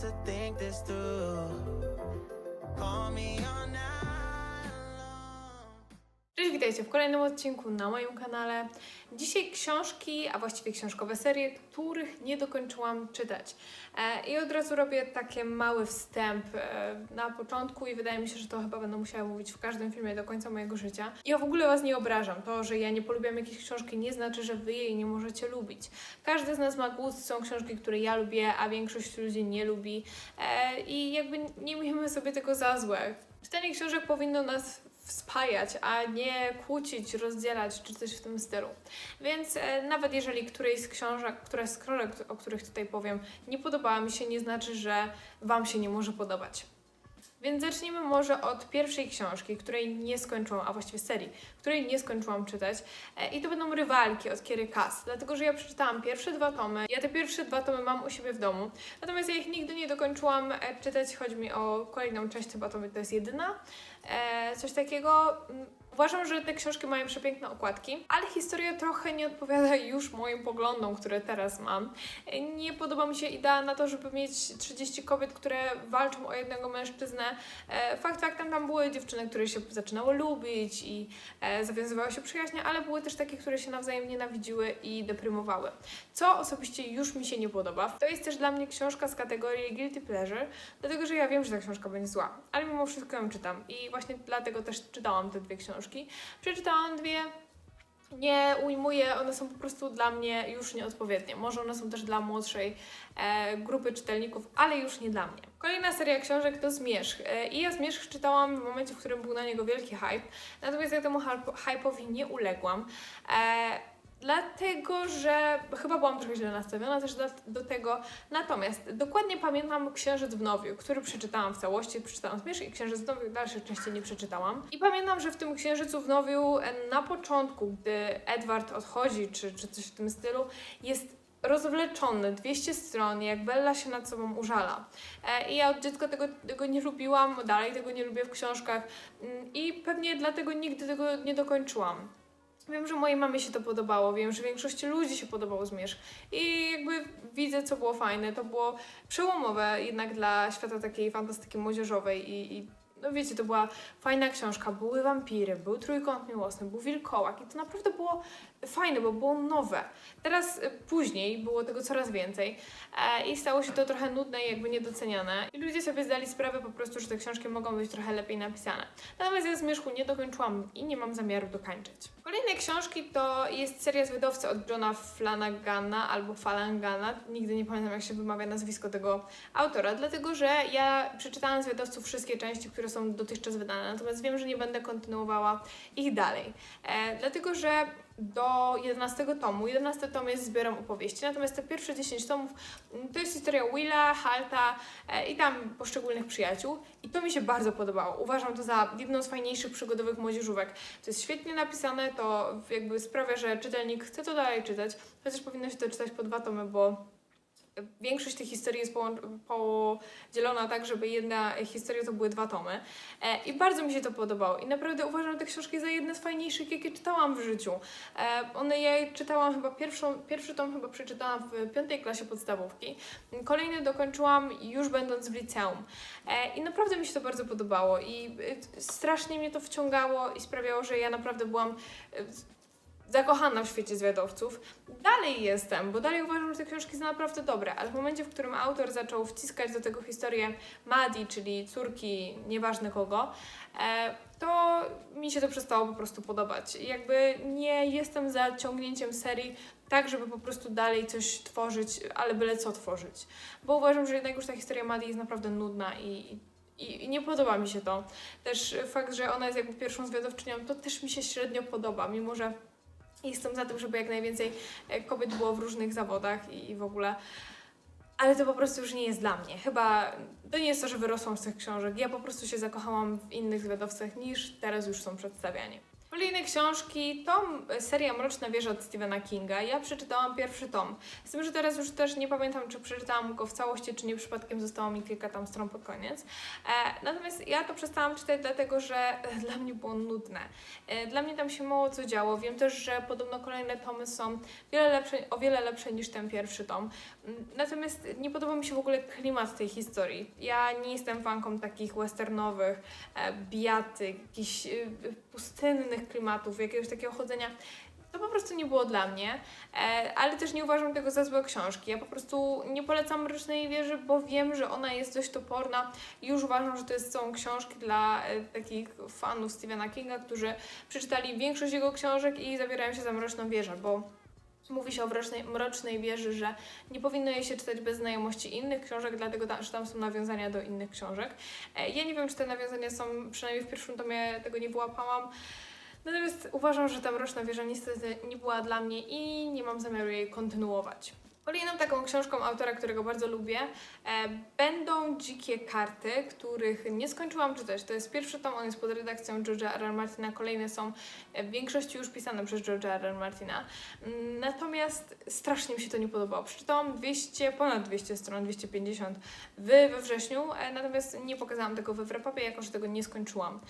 to think this through. Call me on now. Witajcie w kolejnym odcinku na moim kanale. Dzisiaj książki, a właściwie książkowe serie, których nie dokończyłam czytać. E, I od razu robię taki mały wstęp e, na początku i wydaje mi się, że to chyba będę musiała mówić w każdym filmie do końca mojego życia. Ja w ogóle Was nie obrażam. To, że ja nie polubiłam jakiejś książki nie znaczy, że Wy jej nie możecie lubić. Każdy z nas ma gust, są książki, które ja lubię, a większość ludzi nie lubi. E, I jakby nie miejmy sobie tego za złe. Czytanie książek powinno nas spajać, a nie kłócić, rozdzielać czy coś w tym stylu. Więc e, nawet jeżeli którejś z książek, któraś z książek, o których tutaj powiem, nie podobała mi się, nie znaczy, że Wam się nie może podobać. Więc zacznijmy może od pierwszej książki, której nie skończyłam, a właściwie serii, której nie skończyłam czytać. E, I to będą rywalki od Kiery Cass, dlatego że ja przeczytałam pierwsze dwa tomy. Ja te pierwsze dwa tomy mam u siebie w domu, natomiast ja ich nigdy nie dokończyłam e, czytać. Chodzi mi o kolejną część, chyba to, to jest jedyna. E, coś takiego. Uważam, że te książki mają przepiękne okładki, ale historia trochę nie odpowiada już moim poglądom, które teraz mam. Nie podoba mi się idea na to, żeby mieć 30 kobiet, które walczą o jednego mężczyznę. E, Fakt faktem tam były dziewczyny, które się zaczynały lubić i e, zawiązywały się przyjaźnie, ale były też takie, które się nawzajem nienawidziły i deprymowały. Co osobiście już mi się nie podoba. To jest też dla mnie książka z kategorii Guilty Pleasure, dlatego że ja wiem, że ta książka będzie zła, ale mimo wszystko ją czytam i właśnie dlatego też czytałam te dwie książki. Przeczytałam dwie, nie ujmuję, one są po prostu dla mnie już nieodpowiednie. Może one są też dla młodszej e, grupy czytelników, ale już nie dla mnie. Kolejna seria książek to Zmierzch. E, I ja Zmierzch czytałam w momencie, w którym był na niego wielki hype, natomiast ja temu hype- hype'owi nie uległam. E, Dlatego, że chyba byłam trochę źle nastawiona też do, do tego. Natomiast dokładnie pamiętam Księżyc w Nowiu, który przeczytałam w całości, przeczytałam Zmierzch i Księżyc w Nowiu dalsze części nie przeczytałam. I pamiętam, że w tym Księżycu w Nowiu na początku, gdy Edward odchodzi, czy, czy coś w tym stylu, jest rozwleczony, 200 stron, jak Bella się nad sobą użala. E, I ja od dziecka tego, tego nie lubiłam, dalej tego nie lubię w książkach mm, i pewnie dlatego nigdy tego nie dokończyłam. Wiem, że mojej mamie się to podobało, wiem, że większości ludzi się podobał Zmierzch i jakby widzę, co było fajne. To było przełomowe jednak dla świata takiej fantastyki młodzieżowej i, i no wiecie, to była fajna książka. Były wampiry, był trójkąt miłosny, był wilkołak i to naprawdę było fajne, bo było nowe. Teraz y, później było tego coraz więcej e, i stało się to trochę nudne i jakby niedoceniane. I ludzie sobie zdali sprawę po prostu, że te książki mogą być trochę lepiej napisane. Natomiast ja Zmierzchu nie dokończyłam i nie mam zamiaru dokończyć. Kolejne książki to jest seria z od Johna Flanagana albo Falangana. Nigdy nie pamiętam, jak się wymawia nazwisko tego autora, dlatego że ja przeczytałam z wszystkie części, które są dotychczas wydane, natomiast wiem, że nie będę kontynuowała ich dalej. E, dlatego, że do 11 tomu. 11 tom jest zbiorem opowieści, natomiast te pierwsze 10 tomów mm, to jest historia Willa, Halta e, i tam poszczególnych przyjaciół. I to mi się bardzo podobało. Uważam to za jedną z fajniejszych przygodowych młodzieżówek. To jest świetnie napisane, to jakby sprawia, że czytelnik chce to dalej czytać, chociaż powinno się to czytać po dwa tomy, bo Większość tych historii jest podzielona tak, żeby jedna historia to były dwa tomy. E, I bardzo mi się to podobało. I naprawdę uważam te książki za jedne z fajniejszych, jakie czytałam w życiu. E, one ja czytałam chyba pierwszą, pierwszy tom chyba przeczytałam w piątej klasie podstawówki. Kolejny dokończyłam już będąc w liceum. E, I naprawdę mi się to bardzo podobało. I strasznie mnie to wciągało i sprawiało, że ja naprawdę byłam zakochana w świecie zwiadowców. Dalej jestem, bo dalej uważam, że te książki są naprawdę dobre, ale w momencie, w którym autor zaczął wciskać do tego historię Maddie, czyli córki nieważne kogo, e, to mi się to przestało po prostu podobać. Jakby nie jestem za ciągnięciem serii tak, żeby po prostu dalej coś tworzyć, ale byle co tworzyć. Bo uważam, że jednak już ta historia Maddie jest naprawdę nudna i, i, i nie podoba mi się to. Też fakt, że ona jest jakby pierwszą zwiadowczynią, to też mi się średnio podoba, mimo że Jestem za tym, żeby jak najwięcej e, kobiet było w różnych zawodach i, w ogóle. Ale to po prostu już nie jest dla mnie. Chyba to nie jest to, że wyrosłam z tych książek. Ja po prostu się zakochałam w innych zwiadowcach niż teraz już są przedstawiani. Kolejne książki to m- seria Mroczna Wieża od Stephena Kinga. Ja przeczytałam pierwszy tom. Z tym, że teraz już też nie pamiętam, czy przeczytałam go w całości, czy nie przypadkiem zostało mi kilka tam stron pod koniec. E, natomiast ja to przestałam czytać dlatego, że dla mnie było nudne. E, dla mnie tam się mało co działo. Wiem też, że podobno kolejne tomy są wiele lepsze, o wiele lepsze niż ten pierwszy tom. Mm, Natomiast nie podoba mi się w ogóle klimat tej historii. Ja nie jestem fanką takich westernowych, e, bijatyk, jakichś e, pustynnych klimatów, jakiegoś takiego chodzenia. To po prostu nie było dla mnie, e, ale też nie uważam tego za złe książki. Ja po prostu nie polecam Mrocznej Wieży, bo wiem, że ona jest dość toporna już uważam, że to jest, są książki dla e, takich fanów Stephena Kinga, którzy przeczytali większość jego książek i zabierają się za Mroczną Wieżę, bo mówi się o mrocznej, mrocznej wieży, że nie powinno jej się czytać bez znajomości innych książek, dlatego że tam są nawiązania do innych książek. E, Ja nie wiem, czy te nawiązania są, przynajmniej w pierwszym tomie tego nie wyłapałam. Natomiast uważam, że ta mroczna wieża niestety nie była dla mnie i nie mam zamiaru jej kontynuować. Kolejną taką książką autora, którego bardzo lubię, e, będą Dzikie Karty, których nie skończyłam czytać. To jest pierwszy tom, on jest pod redakcją George'a R. R. Martina, kolejne są e, w większości już pisane przez George'a R. R. Martina. Mm, Natomiast strasznie mi się to nie podobało. Przeczytałam 200, ponad 200 stron, 250 w, we wrześniu, e, natomiast nie pokazałam tego we wrapapie, jako że tego nie skończyłam.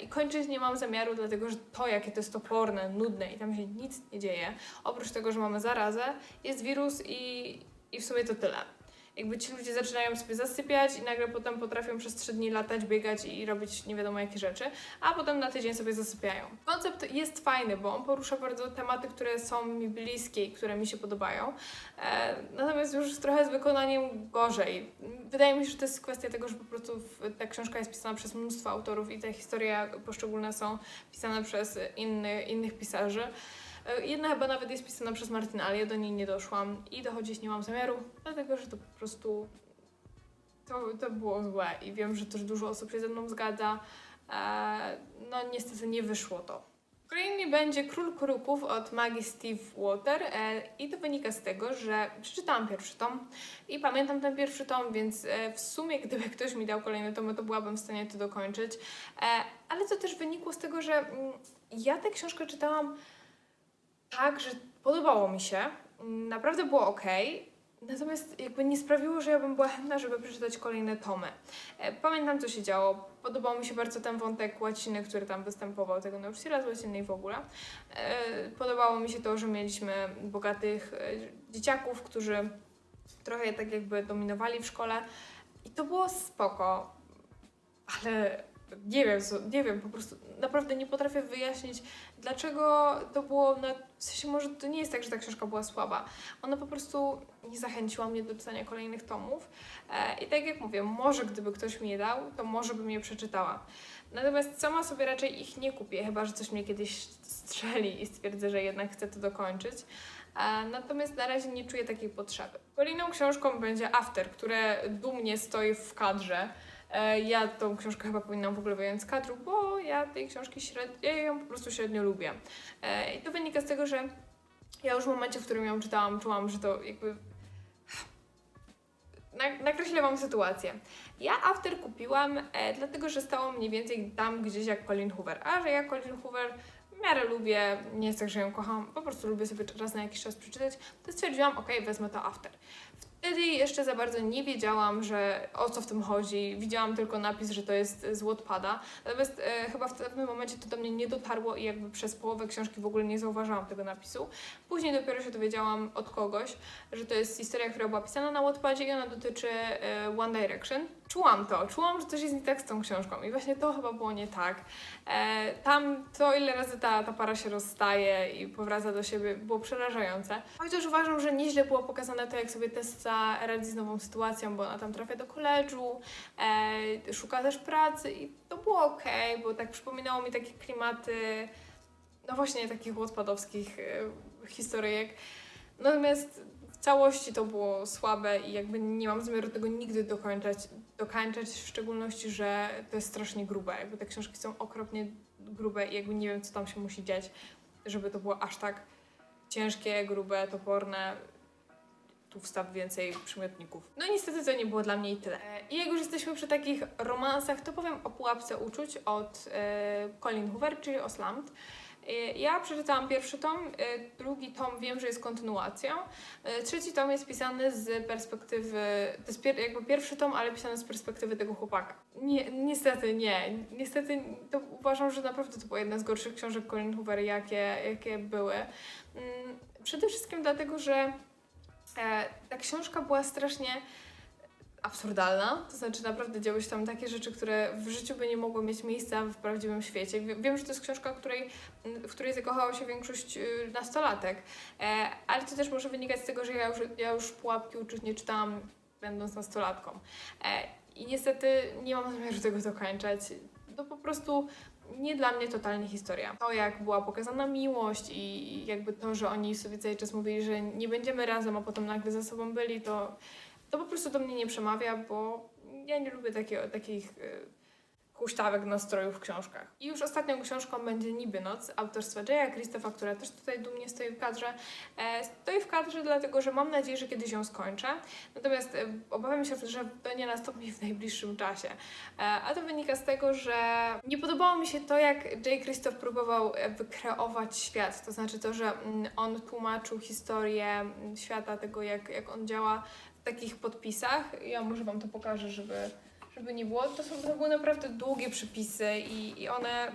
I kończyć nie mam zamiaru, dlatego że to, jakie to jest toporne, nudne i tam się nic nie dzieje, oprócz tego, że mamy zarazę, jest wirus i, i w sumie to tyle. Jakby ci ludzie zaczynają sobie zasypiać i nagle potem potrafią przez trzy dni latać, biegać i robić nie wiadomo jakie rzeczy, a potem na tydzień sobie zasypiają. Koncept jest fajny, bo on porusza bardzo tematy, które są mi bliskie i które mi się podobają. E, natomiast już trochę z wykonaniem gorzej. Wydaje mi się, że to jest kwestia tego, że po prostu ta książka jest pisana przez mnóstwo autorów i te historie poszczególne są pisane przez inny, innych pisarzy. E, Jedna chyba nawet jest pisana przez Martyna, ale ja do niej nie doszłam i dochodzić nie mam zamiaru, dlatego że to po prostu to, to było złe i wiem, że też dużo osób się ze mną zgadza. E, no niestety nie wyszło to. Kolejny będzie Król Kruków od magii Steve Water e, i to wynika z tego, że przeczytałam pierwszy tom i pamiętam ten pierwszy tom, więc w sumie gdyby ktoś mi dał kolejny tom, to byłabym w stanie to dokończyć. Ale to też wynikło z tego, że mm, ja tę książkę czytałam tak, że podobało mi się, mm, naprawdę było ok. Natomiast jakby nie sprawiło, że ja bym była chętna, żeby przeczytać kolejne tomy. E, Pamiętam, co się działo. Podobał mi się bardzo ten wątek łaciny, który tam występował, tego nauczyciela z łaciny w ogóle. E, Podobało mi się to, że mieliśmy bogatych e, dzieciaków, którzy trochę tak jakby dominowali w szkole. I to było spoko, ale nie wiem, nie wiem, po prostu naprawdę nie potrafię wyjaśnić, dlaczego to było na... W sensie może to nie jest tak, że ta książka była słaba. Ona po prostu nie zachęciła mnie do czytania kolejnych tomów. E, I tak jak mówię, może gdyby ktoś mi je dał, to może bym je przeczytała. Natomiast sama sobie raczej ich nie kupię, chyba że coś mnie kiedyś strzeli i stwierdzę, że jednak chcę to dokończyć. E, Natomiast na razie nie czuję takiej potrzeby. Kolejną książką będzie After, które dumnie stoi w kadrze. E, Ja tą książkę chyba powinnam w ogóle wyjąć z kadru, bo ja tej książki średnio, ja ją po prostu średnio lubię. E, I to wynika z tego, że ja już w momencie, w którym ją czytałam, czułam, że to jakby na- nakreślę Wam sytuację. Ja After kupiłam, e, dlatego że stało mniej więcej tam gdzieś jak Colin Hoover. A że ja Colin Hoover w miarę lubię, nie jest tak, że ją kocham, po prostu lubię sobie raz na jakiś czas przeczytać, to stwierdziłam, ok, wezmę to After. Wtedy jeszcze za bardzo nie wiedziałam, że o co w tym chodzi. Widziałam tylko napis, że to jest z Wattpada. Natomiast e, chyba w pewnym momencie to do mnie nie dotarło i jakby przez połowę książki w ogóle nie zauważyłam tego napisu. Później dopiero się dowiedziałam od kogoś, że to jest historia, która była pisana na Wattpadzie i ona dotyczy e, One Direction. Czułam to, czułam, że coś jest nie tak z tą książką i właśnie to chyba było nie tak. E, tam to, ile razy ta, ta para się rozstaje i powraca do siebie, było przerażające. Chociaż uważam, że nieźle było pokazane to, jak sobie Tessa radzi z nową sytuacją, bo ona tam trafia do koledżu, e, szuka też pracy i to było okej, bo tak przypominało mi takie klimaty, no właśnie takich łotpadowskich e, historyjek. Natomiast całości to było słabe i jakby nie mam zamiaru tego nigdy dokończać, dokańczać, w szczególności, że to jest strasznie grube. Jakby te książki są okropnie grube i jakby nie wiem, co tam się musi dziać, żeby to było aż tak ciężkie, grube, toporne. Tu wstaw więcej przymiotników. No i niestety to nie było dla mnie i tyle. I jak już jesteśmy przy takich romansach, to powiem o Pułapce Uczuć od e, Colin Hoover, czyli o Slammed. Y, Ja przeczytałam pierwszy tom, y, drugi tom wiem, że jest kontynuacją, y, trzeci tom jest pisany z perspektywy, to jest pier, jakby pierwszy tom, ale pisany z perspektywy tego chłopaka. Nie, niestety nie, niestety to uważam, że naprawdę to była jedna z gorszych książek Colin Hoover, jakie, jakie były. Mm, Przede wszystkim dlatego, że e, ta książka była strasznie absurdalna, to znaczy naprawdę działy się tam takie rzeczy, które w życiu by nie mogły mieć miejsca w prawdziwym świecie. Wie- Wiem, że to jest książka, której, w której zakochała się większość y, nastolatek, e, ale to też może wynikać z tego, że ja już, ja już pułapki uczuć nie czytałam będąc nastolatką. E, I niestety nie mam zamiaru tego dokończać. To po prostu nie dla mnie totalnie historia. To, jak była pokazana miłość i jakby to, że oni sobie cały czas mówili, że nie będziemy razem, a potem nagle ze sobą byli, to, to po prostu do mnie nie przemawia, bo ja nie lubię takiego, takich y, huśtawek nastrojów w książkach. I już ostatnią książką będzie Niby Noc autorstwa Jaya Christopha, która też tutaj dumnie stoi w kadrze. E, stoi w kadrze dlatego, że mam nadzieję, że kiedyś ją skończę. Natomiast e, obawiam się, że to nie nastąpi w najbliższym czasie. E, a to wynika z tego, że nie podobało mi się to, jak Jay Christoph próbował e, wykreować świat. To znaczy to, że mm, on tłumaczył historię mm, świata, tego jak, jak on działa takich podpisach. Ja może Wam to pokażę, żeby, żeby nie było. To, są, to były naprawdę długie przypisy i, i one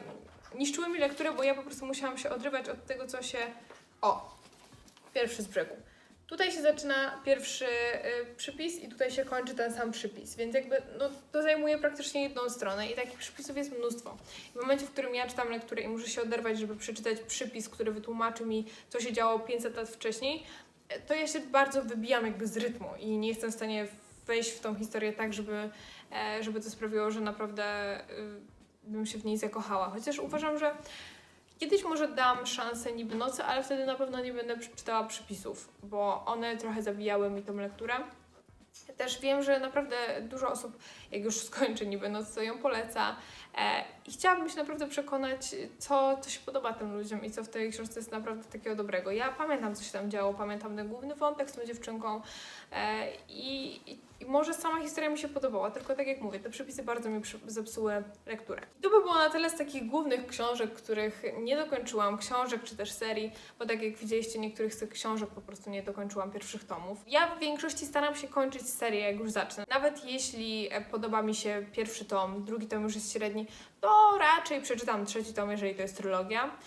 niszczyły mi lekturę, bo ja po prostu musiałam się odrywać od tego, co się... O! Pierwszy z brzegu. Tutaj się zaczyna pierwszy y, przypis i tutaj się kończy ten sam przypis, więc jakby no, to zajmuje praktycznie jedną stronę i takich przypisów jest mnóstwo. W momencie, w którym ja czytam lekturę i muszę się oderwać, żeby przeczytać przypis, który wytłumaczy mi, co się działo 500 lat wcześniej, to ja się bardzo wybijam jakby z rytmu i nie jestem w stanie wejść w tą historię tak, żeby, e, żeby to sprawiło, że naprawdę y, bym się w niej zakochała. Chociaż uważam, że Kiedyś może dam szansę niby nocy, ale wtedy na pewno nie będę czytała przypisów, bo one trochę zabijały mi tą lekturę. Też wiem, że naprawdę dużo osób, jak już skończy niby noc, to ją poleca. E, I chciałabym się naprawdę przekonać, co, co się podoba tym ludziom i co w tej książce jest naprawdę takiego dobrego. Ja pamiętam, co się tam działo, pamiętam ten główny wątek z tą dziewczynką e, i, i, może sama historia mi się podobała, tylko tak jak mówię, te przepisy bardzo mi zepsuły lekturę. I to by było na tyle z takich głównych książek, których nie dokończyłam, książek czy też serii, bo tak jak widzieliście, niektórych z tych książek po prostu nie dokończyłam pierwszych tomów. Ja w większości staram się kończyć serię, jak już zacznę. Nawet jeśli e, podoba mi się pierwszy tom, drugi tom już jest średni, to raczej przeczytam trzeci tom, jeżeli to jest trylogia.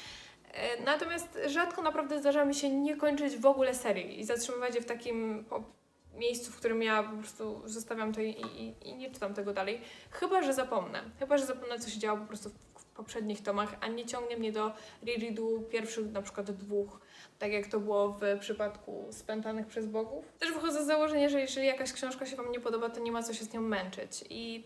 E, Natomiast rzadko naprawdę zdarza mi się nie kończyć w ogóle serii i zatrzymywać je w takim miejscu, w którym ja po prostu zostawiam to i, i, i nie czytam tego dalej. Chyba, że zapomnę. Chyba, że zapomnę, co się działo po prostu w poprzednich tomach, a nie ciągnie mnie do rereadu pierwszych na przykład dwóch, tak jak to było w przypadku Spętanych przez Bogów. Też wychodzę z założenia, że jeżeli jakaś książka się Wam nie podoba, to nie ma co się z nią męczyć i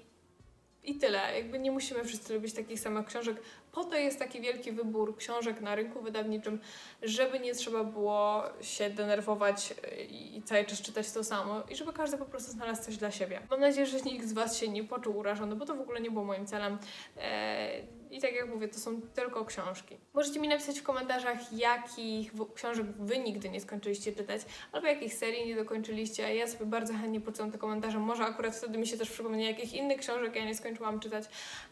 i tyle. Jakby nie musimy wszyscy lubić takich samych książek. Po to jest taki wielki wybór książek na rynku wydawniczym, żeby nie trzeba było się denerwować i cały czas czytać to samo i żeby każdy po prostu znalazł coś dla siebie. Mam nadzieję, że nikt z Was się nie poczuł urażony, bo to w ogóle nie było moim celem. Eee, I tak jak mówię, to są tylko książki. Możecie mi napisać w komentarzach, jakich książek Wy nigdy nie skończyliście czytać, albo jakich serii nie dokończyliście. a Ja sobie bardzo chętnie poczytam te komentarze. Może akurat wtedy mi się też przypomnie, jakich innych książek ja nie skończyłam czytać,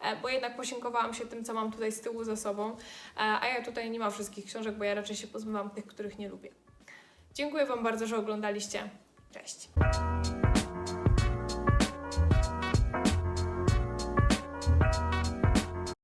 e, bo jednak posiłkowałam się tym, co mam tutaj z tyłu za sobą, e, a ja tutaj nie mam wszystkich książek, bo ja raczej się pozbywam tych, których nie lubię. Dziękuję Wam bardzo, że oglądaliście. Cześć!